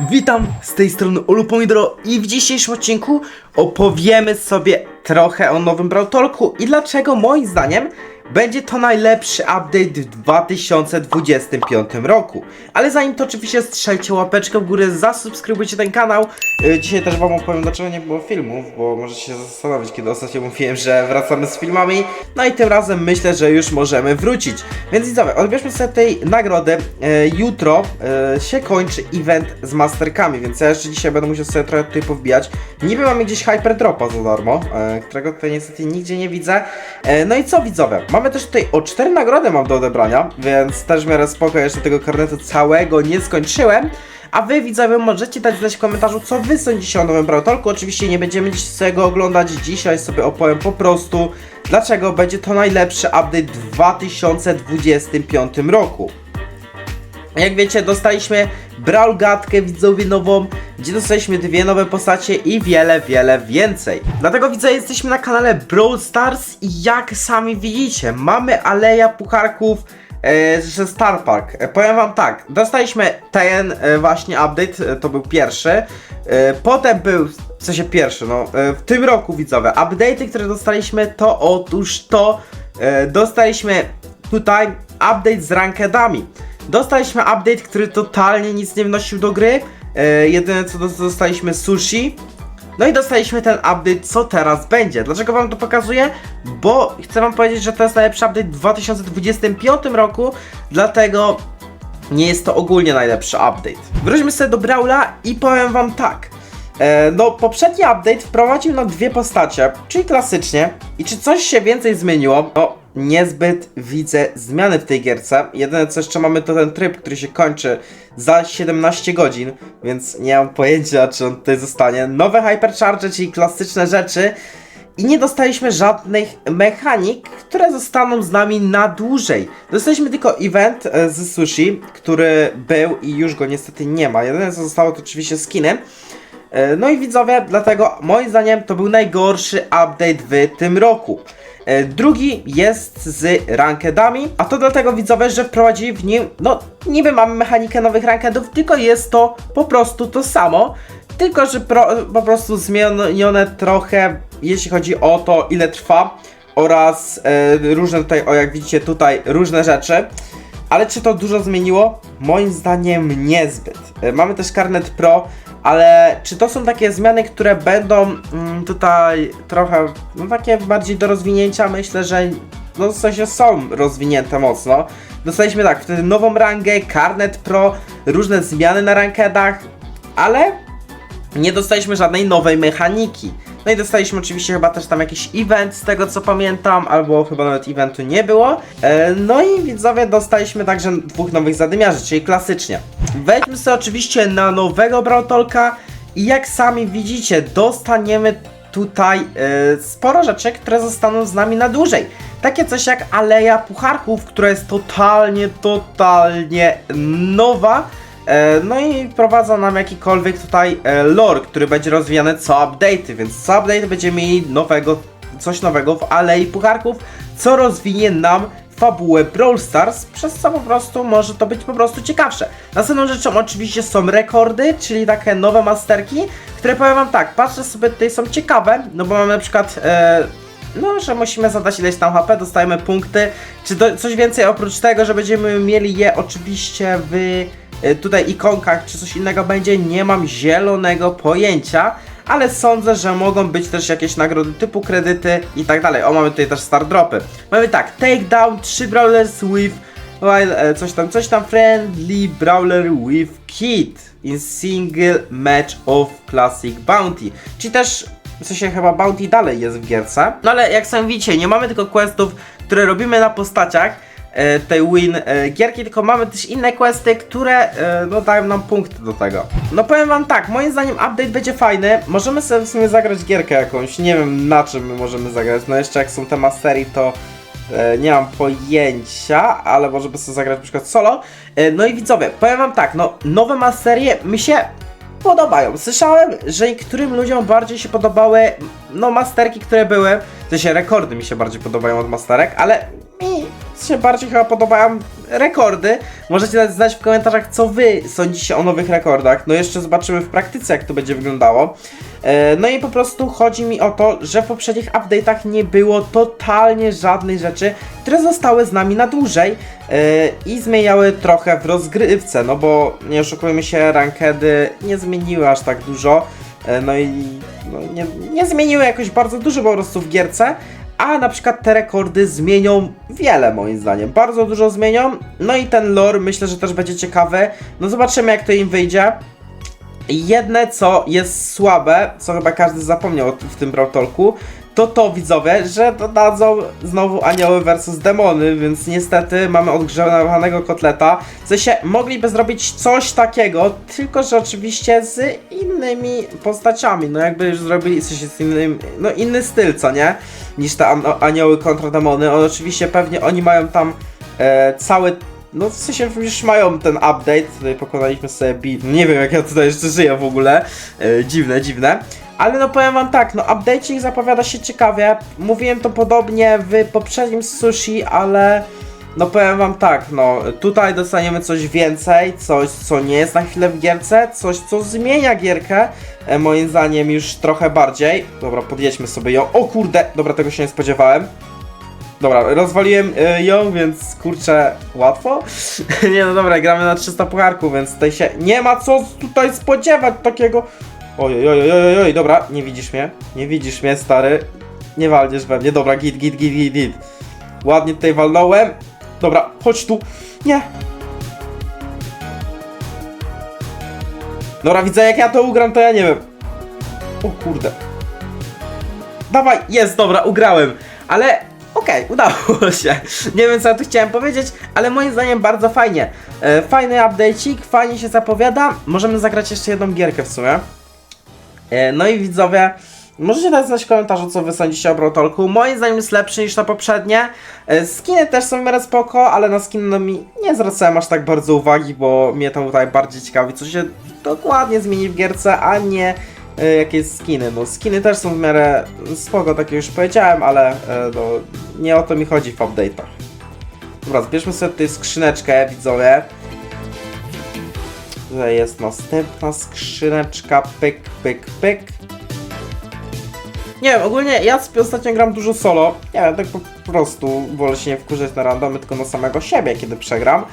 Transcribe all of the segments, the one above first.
Witam z tej strony Olu Pomidoro i w dzisiejszym odcinku opowiemy sobie trochę o nowym Brawl Talku i dlaczego moim zdaniem będzie to najlepszy update w 2025 roku. Ale zanim to oczywiście strzelcie łapeczkę w górę, zasubskrybujcie ten kanał. Yy, Dzisiaj też wam opowiem dlaczego nie było filmów, bo możecie się zastanowić, kiedy ostatnio mówiłem, że wracamy z filmami. No i tym razem myślę, że już możemy wrócić. Więc widzowie, odbierzmy sobie tej nagrody. E, jutro e, się kończy event z masterkami, więc ja jeszcze dzisiaj będę musiał sobie trochę tutaj powbijać. Niby mamy gdzieś hyperdropa za darmo, którego tutaj niestety nigdzie nie widzę. No i co widzowie, mamy też tutaj o cztery nagrody mam do odebrania, więc też miarę spoko, jeszcze tego karnetu całego nie skończyłem. A wy widzowie możecie dać znać w komentarzu, co wy sądzicie o nowym Brawl Talku. Oczywiście nie będziemy dziś sobie go oglądać, dzisiaj sobie opowiem po prostu, dlaczego będzie to najlepszy update w 2025 roku. Jak wiecie, dostaliśmy Brawl Gadkę widzowie nową, gdzie dostaliśmy dwie nowe postacie i wiele, wiele więcej. Dlatego widzę, jesteśmy na kanale Brawl Stars i jak sami widzicie, mamy Aleja Pucharków e, że Star Park. E, powiem wam tak, dostaliśmy ten e, właśnie update, to był pierwszy. Potem był, w sensie pierwszy, no, w tym roku widzowie, update'y, które dostaliśmy to otóż to, dostaliśmy tutaj update z rankedami. Dostaliśmy update, który totalnie nic nie wnosił do gry. E, jedyne co dos- dostaliśmy sushi. No i dostaliśmy ten update, co teraz będzie. Dlaczego wam to pokazuję? Bo chcę wam powiedzieć, że to jest najlepszy update w 2025 roku, dlatego nie jest to ogólnie najlepszy update. Wróćmy sobie do Brawla i powiem wam tak. E, no, poprzedni update wprowadził nam dwie postacie, czyli klasycznie. I czy coś się więcej zmieniło? No, niezbyt widzę zmiany w tej gierce. Jedyne co jeszcze mamy to ten tryb, który się kończy za 17 godzin, więc nie mam pojęcia, czy on tutaj zostanie. Nowe Hypercharge, czyli klasyczne rzeczy. I nie dostaliśmy żadnych mechanik, które zostaną z nami na dłużej. Dostaliśmy tylko event e, z sushi, który był i już go niestety nie ma. Jedyne co zostało to oczywiście skiny. E, No i widzowie, dlatego moim zdaniem to był najgorszy update w tym roku. E, Drugi jest z rankedami, a to dlatego widzowie, że wprowadzili w nim, no niby mamy mechanikę nowych rankedów, tylko jest to po prostu to samo, tylko że pro, po prostu zmienione trochę, jeśli chodzi o to ile trwa oraz e, różne tutaj, o jak widzicie tutaj, różne rzeczy. Ale czy to dużo zmieniło? Moim zdaniem niezbyt. E, Mamy też Karnet Pro, ale czy to są takie zmiany, które będą mm, tutaj trochę, no takie bardziej do rozwinięcia? Myślę, że no w sensie są rozwinięte mocno. Dostaliśmy tak, wtedy nową rangę, Karnet Pro, różne zmiany na rankedach, ale nie dostaliśmy żadnej nowej mechaniki. No i dostaliśmy oczywiście chyba też tam jakiś event z tego co pamiętam, albo chyba nawet eventu nie było. E, no i widzowie dostaliśmy także dwóch nowych zadymiarzy, czyli klasycznie. Wejdźmy sobie oczywiście na nowego Brawl Talka i jak sami widzicie, dostaniemy tutaj e, sporo rzeczy, które zostaną z nami na dłużej. Takie coś jak Aleja Pucharków, która jest totalnie, totalnie nowa. E, No i wprowadza nam jakikolwiek tutaj e, lore, który będzie rozwijany co update'y, więc co update będziemy mieli nowego, coś nowego w Alei Pucharków, co rozwinie nam fabułę Brawl Stars, przez co po prostu może to być po prostu ciekawsze. Następną rzeczą oczywiście są rekordy, czyli takie nowe masterki, które powiem wam tak, patrzę sobie tutaj są ciekawe, no bo mamy na przykład e, no, że musimy zadać ileś tam HP, dostajemy punkty. Czy do, coś więcej oprócz tego, że będziemy mieli je oczywiście w tutaj ikonkach, czy coś innego będzie, nie mam zielonego pojęcia. Ale sądzę, że mogą być też jakieś nagrody typu kredyty i tak dalej. O, mamy tutaj też star dropy. Mamy tak, takedown, 3 brawlers with while, e, coś tam, coś tam, friendly brawler with kit in single match of classic bounty. Czyli też w sensie chyba Bounty dalej jest w gierce. No ale jak sami widzicie, nie mamy tylko questów, które robimy na postaciach e, tej win e, gierki, tylko mamy też inne questy, które e, no, dają nam punkty do tego. No powiem wam tak, moim zdaniem update będzie fajny. Możemy sobie w sumie zagrać gierkę jakąś, nie wiem na czym my możemy zagrać. No jeszcze jak są te mastery, to nie mam pojęcia, ale może by sobie zagrać na przykład solo. No i widzowie, powiem wam tak, no nowe masterie mi się podobają. Słyszałem, że niektórym ludziom bardziej się podobały, no masterki, które były, w sensie rekordy mi się bardziej podobają od masterek, ale mi się bardziej chyba podobają rekordy. Możecie dać znać w komentarzach, co wy sądzicie o nowych rekordach. No jeszcze zobaczymy w praktyce, jak to będzie wyglądało. E, No i po prostu chodzi mi o to, że w poprzednich update'ach nie było totalnie żadnej rzeczy, które zostały z nami na dłużej e, i zmieniały trochę w rozgrywce, no bo nie oszukujmy się, rankedy nie zmieniły aż tak dużo. E, No i no, nie, nie zmieniły jakoś bardzo dużo po prostu w gierce, a na przykład te rekordy zmienią wiele moim zdaniem. Bardzo dużo zmienią. No i ten lore myślę, że też będzie ciekawy. No zobaczymy jak to im wyjdzie. Jedne co jest słabe, co chyba każdy zapomniał w tym Brawl Talku, to to widzowie, że dodadzą znowu anioły versus demony, więc niestety mamy odgrzewanego kotleta. W sensie mogliby zrobić coś takiego, tylko że oczywiście z innymi postaciami, no jakby już zrobili coś z innym, no inny styl, co nie? Niż te an- anioły kontra demony. On, oczywiście pewnie oni mają tam e, cały no w sensie już mają ten update, tutaj pokonaliśmy sobie beat, nie wiem jak ja tutaj jeszcze żyję w ogóle, e, dziwne, dziwne. Ale no powiem wam tak, no update ich zapowiada się ciekawie, mówiłem to podobnie w poprzednim sushi, ale no powiem wam tak, no tutaj dostaniemy coś więcej, coś co nie jest na chwilę w gierce, coś co zmienia gierkę, e, moim zdaniem już trochę bardziej. Dobra, podjedźmy sobie ją, o kurde, dobra tego się nie spodziewałem. Dobra, rozwaliłem y, ją, więc kurczę, łatwo? nie no dobra, gramy na 300 pucharków, więc tutaj się nie ma co tutaj spodziewać takiego. Oj, oj, oj, oj, dobra, nie widzisz mnie, nie widzisz mnie, stary. Nie walniesz we mnie, dobra, git, git, git, git, git. Ładnie tutaj walnąłem. Dobra, chodź tu. Nie. Dobra, widzę jak ja to ugram, to ja nie wiem. O kurde. Dawaj, jest, dobra, ugrałem. Ale okej, udało się. Nie wiem co ja tu chciałem powiedzieć, ale moim zdaniem bardzo fajnie. E, fajny update'ik, fajnie się zapowiada. Możemy zagrać jeszcze jedną gierkę w sumie. E, no i widzowie, możecie dać znać w komentarzu, co wy sądzicie o Brawl Talku. Moim zdaniem jest lepszy niż na poprzednie. E, skiny też są w miarę spoko, ale na skiny no mi nie zwracałem aż tak bardzo uwagi, bo mnie to tutaj bardziej ciekawi, co się dokładnie zmieni w gierce, a nie e, jakieś skiny. No skiny też są w miarę spoko, tak już powiedziałem, ale no, nie o to mi chodzi w update'ach. Dobra, zbierzmy sobie tutaj skrzyneczkę, widzowie. Tutaj jest następna skrzyneczka, pyk, pyk, pyk. Nie wiem, ogólnie ja ostatnio gram dużo solo. Nie wiem, tak po prostu wolę się nie wkurzać na randomy, tylko na samego siebie, kiedy przegram.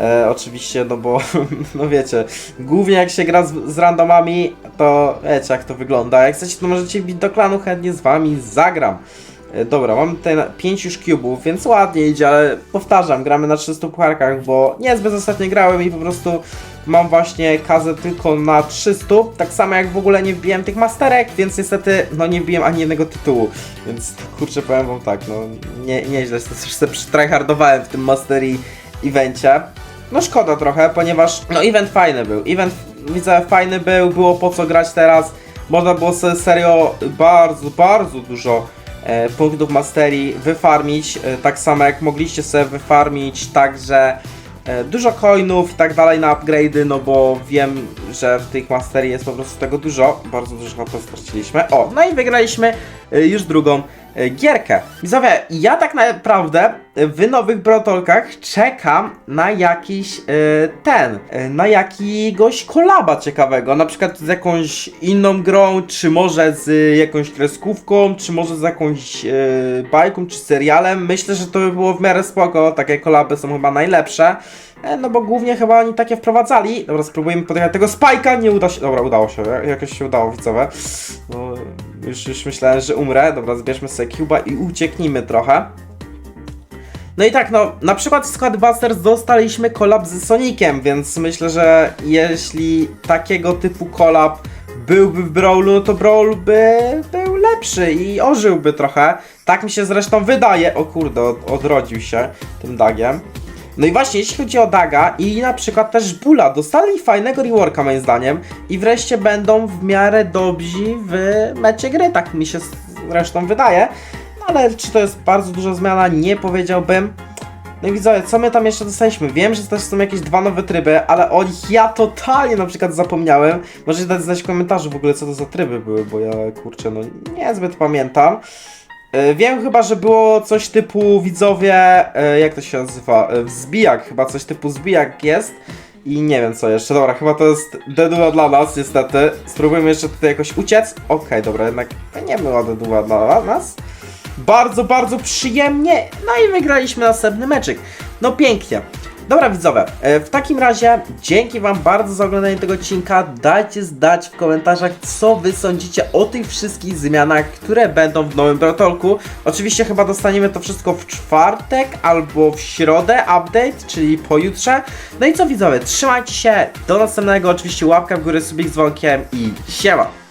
E, oczywiście, no bo, no wiecie, głównie jak się gra z, z randomami, to wiecie jak to wygląda. Jak chcecie, to możecie bić do klanu, chętnie z wami zagram. E, Dobra, mam tutaj 5 już cubów, więc ładnie idzie, ale powtarzam, gramy na 300 pucharkach, bo niezbyt ostatnio grałem i po prostu mam właśnie kazę tylko na 300, tak samo jak w ogóle nie wbiłem tych masterek, więc niestety, no nie wbiłem ani jednego tytułu, więc kurczę powiem wam tak, no nie, nieźle, już sobie przytryhardowałem w tym mastery evencie. No szkoda trochę, ponieważ no event fajny był, event widzę fajny był, było po co grać teraz, można było sobie serio bardzo, bardzo dużo e, punktów masterii wyfarmić, e, tak samo jak mogliście sobie wyfarmić także dużo coinów i tak dalej na upgrade'y, no bo wiem, że w tych masterii jest po prostu tego dużo, bardzo dużo to straciliśmy. O, no i wygraliśmy e, już drugą e, gierkę. Widzowie, ja tak naprawdę e, w nowych brotolkach czekam na jakiś e, ten, e, na jakiegoś kolaba ciekawego, na przykład z jakąś inną grą, czy może z jakąś kreskówką, czy może z jakąś e, bajką, czy serialem. Myślę, że to by było w miarę spoko, takie kolaby są chyba najlepsze. E, No bo głównie chyba oni takie wprowadzali. Dobra, spróbujemy podjechać tego spajka. Nie uda się. Dobra, udało się. ja- Jakoś się udało, widzowie. No, już, już myślałem, że umrę. Dobra, zbierzmy sobie Cuba i ucieknijmy trochę. No i tak, no, na przykład w Squadbusters dostaliśmy kolab z Soniciem, więc myślę, że jeśli takiego typu kolab byłby w Brawlu, no to Brawl by był lepszy i ożyłby trochę. Tak mi się zresztą wydaje. O kurde, od, odrodził się tym dagiem. No i właśnie, jeśli chodzi o Daga i na przykład też Bula, dostali fajnego reworka moim zdaniem i wreszcie będą w miarę dobrzy w mecie gry, tak mi się zresztą wydaje. No ale czy to jest bardzo duża zmiana, nie powiedziałbym. No i widzowie, co my tam jeszcze dostaliśmy? Wiem, że też są jakieś dwa nowe tryby, ale o nich ja totalnie na przykład zapomniałem. Możecie dać znać w komentarzu w ogóle, co to za tryby były, bo ja, kurczę, no niezbyt pamiętam. E, Wiem chyba, że było coś typu widzowie, e, jak to się nazywa? E, Wzbijak, chyba coś typu zbijak jest. I nie wiem co jeszcze. Dobra, chyba to jest deduła dla nas, niestety. Spróbujemy jeszcze tutaj jakoś uciec. Okej, dobra, jednak to nie była deduła dla nas. Bardzo, bardzo przyjemnie. No i wygraliśmy następny meczyk. No pięknie. Dobra widzowie, e, w takim razie dzięki wam bardzo za oglądanie tego odcinka. Dajcie znać w komentarzach, co wy sądzicie o tych wszystkich zmianach, które będą w nowym Brotolku. Oczywiście chyba dostaniemy to wszystko w czwartek albo w środę update, czyli pojutrze. No i co widzowie, trzymajcie się, do następnego, oczywiście łapka w górę, subik z dzwonkiem i siema!